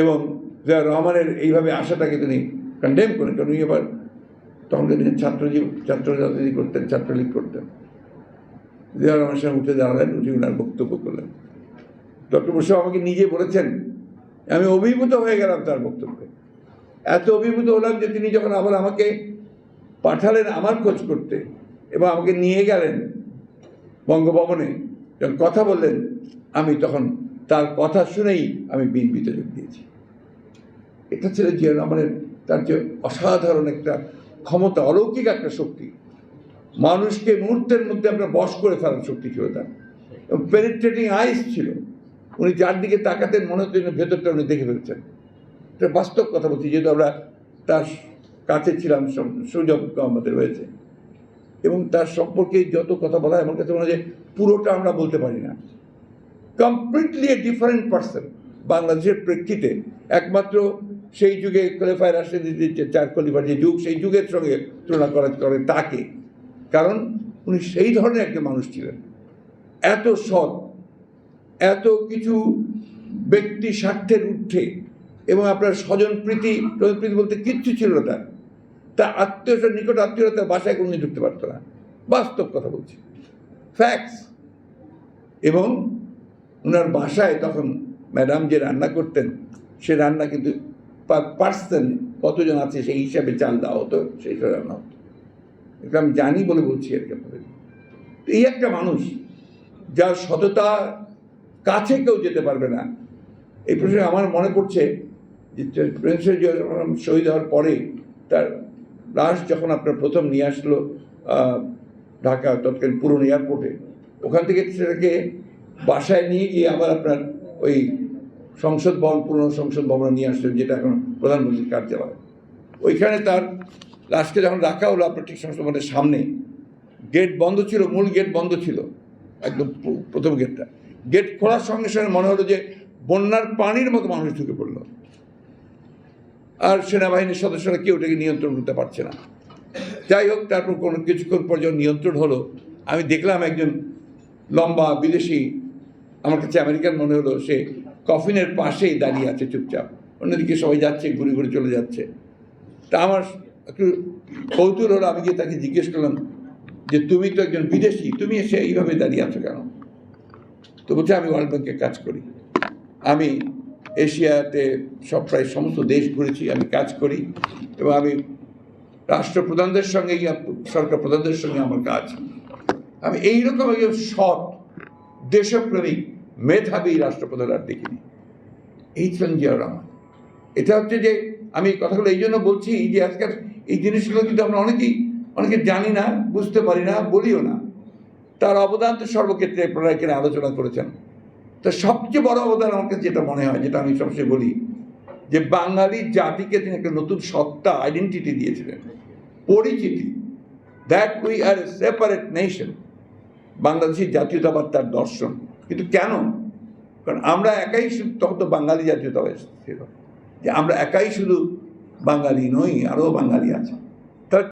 এবং জিয়া রহমানের এইভাবে আশাটাকে তিনি কন্ডেম করেন, কারণ উনি আবার তখন তিনি ছাত্রজীব ছাত্র রাজনীতি করতেন, ছাত্রলীগ করতেন। জিয়া রহমানের সঙ্গে উঠে দাঁড়ালেন উঠে ওনার বক্তব্য করলেন। ডক্টর বসু আমাকে নিজে বলেছেন, আমি অভিভূত হয়ে গেলাম তার বক্তব্যে। এত অভিভূত হলাম যে তিনি যখন আবার আমাকে পাঠালেন আমার খোঁজ করতে এবং আমাকে নিয়ে গেলেন বঙ্গভবনে, যখন কথা বললেন, আমি তখন তার কথা শুনেই আমি বিনবিতে যোগ দিয়েছি। এটা ছিল জিয়া রহমানের, তার যে অসাধারণ একটা ক্ষমতা, অলৌকিক একটা শক্তি। মানুষকে মুহূর্তের মধ্যে আপনার বশ করে ফেলার শক্তি ছিল তার। এবং পেনিট্রেটিং আইস ছিল। উনি যার দিকে তাকাতেন, মনে যেন ভেতরটা উনি দেখে ফেলছেন। এটা বাস্তব কথা বলছি, যেহেতু আমরা তার কাছে ছিলাম সুযোগ আমাদের হয়েছে এবং তার সম্পর্কে যত কথা বলা আমার কাছে মনে হয় যে পুরোটা আমরা বলতে পারি না। কমপ্লিটলি এ ডিফারেন্ট পার্সন বাংলাদেশের প্রেক্ষিতে একমাত্র সেই যুগে খলিফায় রাশিদির যে চার খলিফার যে যুগ, সেই যুগের সঙ্গে তুলনা করা করে তাকে। কারণ উনি সেই ধরনের একটা মানুষ ছিলেন। এত সৎ, এত কিছু ব্যক্তি স্বার্থের উঠে এবং আপনার স্বজন প্রীতি প্রীতি বলতে কিচ্ছু ছিল না তার। তার আত্মীয় নিকট আত্মীয়তার বাসায় কোনো ঢুকতে পারতো না। বাস্তব কথা বলছি। ফ্যাক্টস এবং ওনার বাসায় তখন ম্যাডাম যে রান্না করতেন, সে রান্না কিন্তু পার পার্সন কতজন আছে সেই হিসাবে চাল দেওয়া হতো, সেই সব রান্না হতো। এটা আমি জানি বলে বলছি আর কি আপনাদের। এই একটা মানুষ, যার সততা কাছে কেউ যেতে পারবে না, এই প্রসঙ্গে আমার মনে পড়ছে যে প্রিন্সেস রহমান শহীদ হওয়ার পরে তার লাশ যখন আপনার প্রথম নিয়ে আসলো ঢাকা তৎকালীন পুরনো এয়ারপোর্টে, ওখান থেকে সেটাকে বাসায় নিয়ে গিয়ে আবার আপনার ওই সংসদ ভবন, পুরনো সংসদ ভবনে নিয়ে আসলো যেটা এখন প্রধানমন্ত্রীর কার্যালয়। ওইখানে তার লাশকে যখন রাখা হলো আপনার ঠিক সংসদ ভবনের সামনে, গেট বন্ধ ছিল, মূল গেট বন্ধ ছিল, একদম প্রথম গেটটা। গেট খোলার সঙ্গে সঙ্গে মনে হলো যে বন্যার পানির মতো মানুষ ঢুকে পড়ল। আর সেনাবাহিনীর সদস্যরা কেউ এটাকে নিয়ন্ত্রণ করতে পারছে না। যাই হোক, তারপর কোনো কিছুক্ষণ পর যখন নিয়ন্ত্রণ হলো, আমি দেখলাম একজন লম্বা বিদেশি আমার কাছে আমেরিকান মনে হলো সে কফিনের পাশেই দাঁড়িয়ে আছে চুপচাপ। অন্যদিকে সবাই যাচ্ছে, ঘুরে ঘুরে চলে যাচ্ছে। তা আমার একটু কৌতূহল হলো, আমি গিয়ে তাকে জিজ্ঞেস করলাম যে, তুমি তো একজন বিদেশি, তুমি এসে এইভাবে দাঁড়িয়ে আছো কেন? তো বলছে, আমি ওয়ার্ল্ড ব্যাংকে কাজ করি। আমি এশিয়াতে সব প্রায় সমস্ত দেশ ঘুরেছি, আমি কাজ করি এবং আমি রাষ্ট্রপ্রধানদের সঙ্গে সরকার প্রধানদের সঙ্গে আমার কাজ। আমি এইরকম একজন সৎ দেশপ্রেমিক মেধাবী রাষ্ট্রপ্রধান আর দেখিনি। এই ছিলেন জিয়া রহমান এটা হচ্ছে যে আমি কথাগুলো এই জন্য বলছি যে আজকাল এই জিনিসগুলো কিন্তু আমরা অনেকেই, অনেকে জানি না, বুঝতে পারি না, বলিও না। তার অবদান তো সর্বক্ষেত্রে এখানে আলোচনা করেছেন। তো সবচেয়ে বড় অবদান আমার কাছে যেটা মনে হয়, যেটা আমি সবচেয়ে বলি, যে বাঙালি জাতিকে তিনি একটা নতুন সত্তা আইডেন্টিটি দিয়েছিলেন, পরিচিতি। That we are a separate nation Bangladeshi জাতীয়তাবাদ তার দর্শন। কিন্তু কেন? কারণ আমরা একাই শুধু, তখন তো বাঙালি জাতীয়তাবাদ ছিল। যে আমরা একাই শুধু বাঙালি নই, আরও বাঙালি আছে।